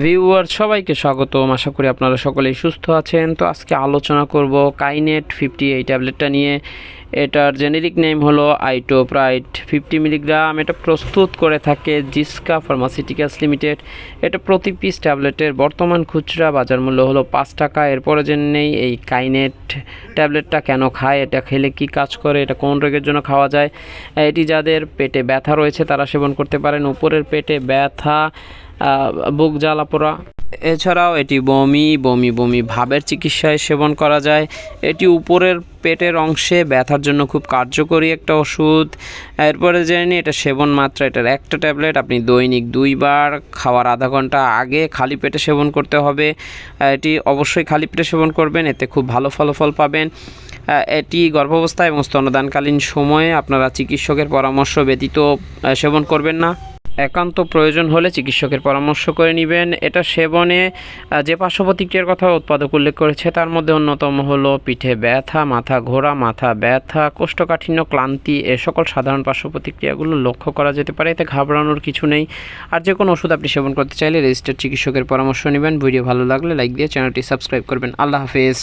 Viewer সবাইকে স্বাগতম। আশা করি আপনারা সকলেই সুস্থ আছেন। তো আজকে আলোচনা করব কাইনেট ফিফটি এই ট্যাবলেটটা নিয়ে। এটার জেনেরিক নেম হলো আইটোপ্রাইট ফিফটি মিলিগ্রাম এটা প্রস্তুত করে থাকে জিসকা ফার্মাসিউটিক্যালস লিমিটেড এটা প্রতি পিস ট্যাবলেটের বর্তমান খুচরা বাজার মূল্য হলো পাঁচ টাকা। এরপরে জেনে নেই এই কাইনেট ট্যাবলেটটা কেন খায়? এটা খেলে কি কাজ করে? এটা কোন রোগের জন্য খাওয়া যায়? এটি যাদের পেটে ব্যথা রয়েছে, তারা সেবন করতে পারেন। উপরের পেটে ব্যথা বুক জ্বালা পোড়া। এছাড়াও এটি বমি বমি বমি ভাবের চিকিৎসায় সেবন করা যায়। এটি উপরের পেটের অংশে ব্যথার জন্য খুব কার্যকরী একটা ওষুধ। এরপরে জানি এটা সেবন মাত্রা, এটার একটা ট্যাবলেট আপনি দৈনিক দুইবার খাওয়ার আধা ঘণ্টা আগে খালি পেটে সেবন করতে হবে। এটি অবশ্যই খালি পেটে সেবন করবেন, এতে খুব ভালো ফলাফল পাবেন। এটি গর্ভাবস্থা এবং স্তনদানকালীন সময়ে আপনারা চিকিৎসকের পরামর্শ ব্যতীত সেবন করবেন না। একান্ত প্রয়োজন হলে চিকিৎসকের পরামর্শ করে নেবেন। এটা সেবনে যে পার্শ্ব প্রতিক্রিয়ার কথা উৎপাদক উল্লেখ করেছে, তার মধ্যে অন্যতম হলো পিঠে ব্যথা, মাথা ঘোরা, মাথা ব্যথা, কোষ্ঠকাঠিন্য, ক্লান্তি, এ সকল সাধারণ পার্শ্ব প্রতিক্রিয়াগুলো লক্ষ্য করা যেতে পারে। এতে ঘাবড়ানোর কিছু নেই। আর যে কোনো ওষুধ আপনি সেবন করতে চাইলে রেজিস্টার্ড চিকিৎসকের পরামর্শ নেবেন। ভিডিও ভালো লাগলে লাইক দিয়ে চ্যানেলটি সাবস্ক্রাইব করবেন। আল্লাহ হাফেজ।